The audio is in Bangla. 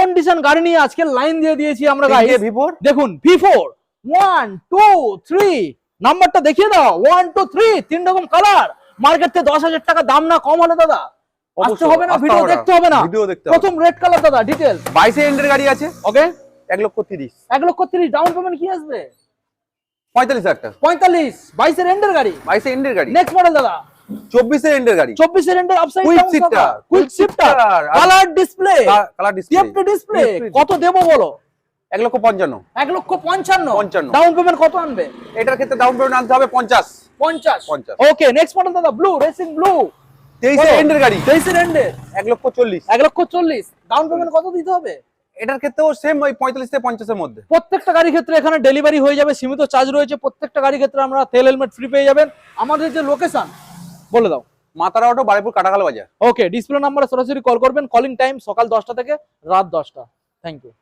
কন্ডিশন গাড়ি নিয়ে আজকে লাইন দিয়ে দিয়েছি আমরা গাইস ভিভোর দেখুন V four one two three নাম্বারটা দেখিয়ে দাও। ওয়ান টু থ্রি তিন রকম কালার মার্কেট থেকে দশ হাজার টাকা দাম না কম হলে দাদা। আসতে হবে না ভিডিও দেখতে হবে না। ভিডিও দেখতে প্রথম রেড কালার দাদা ডিটেল বাইশে এন্ডের গাড়ি আছে। ওকে এক লক্ষ তিরিশ। এক লক্ষ তিরিশ ডাউন পেমেন্ট কি আসবে? পঁয়তাল্লিশ হাজার টাকা। পঁয়তাল্লিশ বাইশের এন্ডের গাড়ি। বাইশে এন্ডের গাড়ি। নেক্সট মডেল দাদা। চব্বিশের এন্ডের গাড়ি। চব্বিশের এন্ডের আপসাইড কুইক শিফটার shifter, আর- colour display colour TFT display কত দেবো বলো? এক লক্ষ পঞ্চান্ন। এক লক্ষ পঞ্চান্ন। পঞ্চান্ন। ডাউন পেমেন্ট কত আনবে? এটার ক্ষেত্রে ডাউন পেমেন্ট আনতে হবে পঞ্চাশ। পঞ্চাশ। পঞ্চাশ। ওকে নেক্সট মডেল দাদা ব্লু রেসিং ব্লু তেইশে এন্ডের গাড়ি। তেইশের এন্ডের এক লক্ষ চল্লিশ। এক লক্ষ চল্লিশ। ডাউন পেমেন্ট কত দিতে হবে? এটার ক্ষেত্রেও সেম ওই পঁয়তাল্লিশ থেকে পঞ্চাশের মধ্যে। প্রত্যেকটা গাড়ির ক্ষেত্রে এখানে ডেলিভারি হয়ে যাবে সীমিত চার্জ রয়েছে। প্রত্যেকটা গাড়ির ক্ষেত্রে আমরা তেল হেলমেট ফ্রি পেয়ে যাবেন। আমাদের যে লোকেশন বলে দাও। মাতারা অটো বারিপুর কাটাকাল বাজার। ওকে ডিসপ্লে নাম্বারে সরাসরি কল করবেন। কলিং টাইম সকাল দশটা থেকে রাত দশটা। Thank you